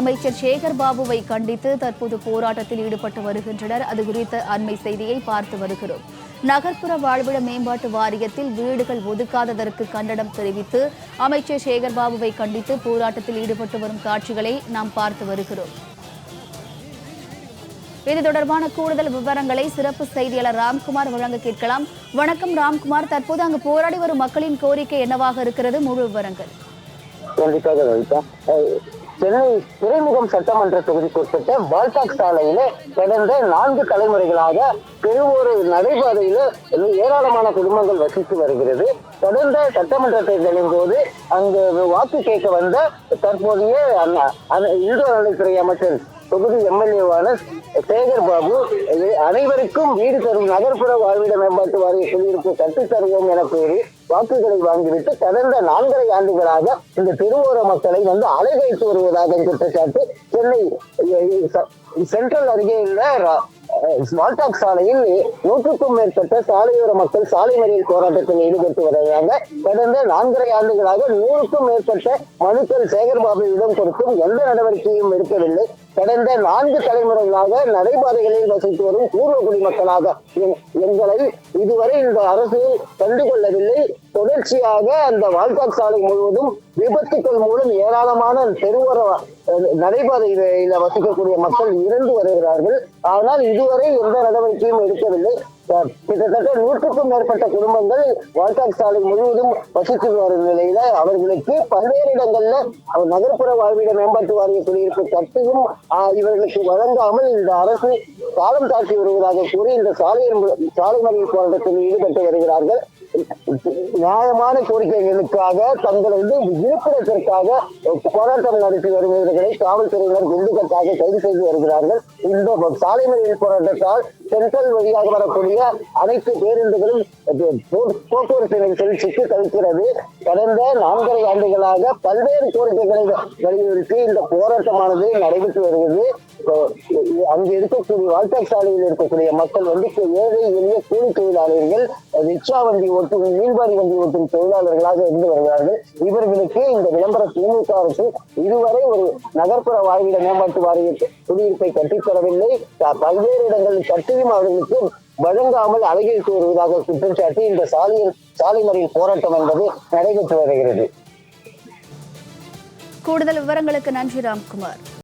அமைச்சர் சேகர்பாபுவை கண்டித்து தற்போது போராட்டத்தில் ஈடுபட்டு வருகின்றனர். அது குறித்த அண்மை செய்தியை பார்த்து வருகிறோம். நகர்ப்புற வாழ்விட மேம்பாட்டு வாரியத்தில் வீடுகள் ஒதுக்காததற்கு கண்டனம் தெரிவித்து அமைச்சர் சேகர் பாபுவை கண்டித்து போராட்டத்தில் ஈடுபட்டு வரும் காட்சிகளை நாம் பார்த்து வருகிறோம். இது தொடர்பான கூடுதல் விவரங்களை சிறப்பு செய்தியாளர் ராம்குமார் வழங்க கேட்கலாம். வணக்கம் ராம்குமார். தற்போது அங்கு போராடி வரும் மக்களின் கோரிக்கை என்னவாக இருக்கிறது? முழு விவரங்கள். சென்னை துறைமுகம் சட்டமன்ற தொகுதிக்குட்பட்ட பால்டாக் சாலையில கடந்த நான்கு தலைமுறைகளாக பெருவொரு நடைபாதையில ஏராளமான குடும்பங்கள் வசித்து வருகிறது. கடந்த சட்டமன்ற தேர்தலின் போது அங்கு வாக்கு கேட்க வந்த தற்போதைய அண்ணா- இந்து அமைச்சர் தொகுதி எம்எல்ஏவான சேகர் பாபு இது அனைவருக்கும் வீடு தரும் நகர்ப்புற வாழ்விட மேம்பாட்டு வாரிய குடியிருப்பு கட்டித்தருவோம் என கூறி வாக்குகளை வாங்கிவிட்டு கடந்த நான்கரை ஆண்டுகளாக இந்த திருவோர மக்களை வந்து அலைகைத்து வருவதாக குற்றச்சாட்டு சென்னை சென்ட்ரல் அருகே உள்ள ஸ்மால்டாக் சாலையில் நூற்றுக்கும் மேற்பட்ட சாலையோர மக்கள் சாலை மறியல் போராட்டத்தில் ஈடுபட்டு வருகிறாங்க. கடந்த நான்கரை ஆண்டுகளாக நூறுக்கும் மேற்பட்ட மனுக்கள் சேகர்பாபுவிடம் கொடுத்தும் எந்த நடவடிக்கையும் எடுக்கவில்லை. கடந்த நான்கு தலைமுறைகளாக நடைபாதைகளில் வசித்து வரும் பூர்வ குடிமக்களாக எ- எங்களை இதுவரை இந்த அரசு கண்டுகொள்ளவில்லை. தொடர்ச்சியாக அந்த வால்பாக் சாலை முழுவதும் விபத்துக்கள் மூலம் ஏராளமான தெருவோர நடைபாதையில வசிக்கக்கூடிய மக்கள் இறந்து வருகிறார்கள். ஆனால் இதுவரை எந்த நடவடிக்கையும் எடுக்கவில்லை. கிட்டத்தட்ட நூற்றுக்கும் மேற்பட்ட குடும்பங்கள் வால்பாக் சாலை முழுவதும் வசித்து வரும் நிலையில அவர்களுக்கு பல்வேறு இடங்கள்ல நகர்ப்புற வாழ்விட மேம்பாட்டு வாரிய குடியிருப்பு கட்டியும் இவர்களுக்கு வழங்காமல் இந்த அரசு காலம் தாக்கி வருவதாக கூறி இந்த சாலையின் சாலை மறியல் போராட்டத்தில் ஈடுபட்டு வருகிறார்கள். நியாயமான கோரிக்கைகளுக்காக தங்களது இருப்பிடத்திற்காக போராட்டம் நடத்தி வருபவர்களை காவல்துறையினர் குண்டுகட்டாக கைது செய்து வருகிறார்கள். இந்த சாலை மறியல் போராட்டத்தால் சென்ட்ரல் வழியாக வரக்கூடிய அனைத்து பேருந்துகளும் போக்குவரத்து நெரிசலுக்கு சிக்கி தவிக்கிறது கடந்த நான்கரை ஆண்டுகளாக பல்வேறு கோரிக்கைகளை வலியுறுத்தி இந்த போராட்டமானது நடைபெற்று வருகிறது. அங்கு இருக்கக்கூடிய வால்டாக் சாலையில் இருக்கக்கூடிய மக்கள் வந்து ஏழை எளிய கூலி தொழிலாளர்கள் ரிக்ஷா வண்டி ஓட்டும் மீன்பாடி வண்டி ஓட்டும் தொழிலாளர்களாக இருந்து வருகிறார்கள். இவர்களுக்கு இந்த விளம்பர திமுக அரசு இதுவரை ஒரு நகர்ப்புற வாழ்விட மேம்பாட்டு வாரிய குடியிருப்பை கட்டித்தரவில்லை. பல்வேறு இடங்களில் கட்டியும் அவர்களுக்கு வழங்காமல் அழகிற்கு வருவதாக குற்றம் சாட்டி இந்த சாலையில் சாலை மறியல் போராட்டம் என்பது நடைபெற்று வருகிறது. கூடுதல் விவரங்களுக்கு நன்றி ராம்குமார்.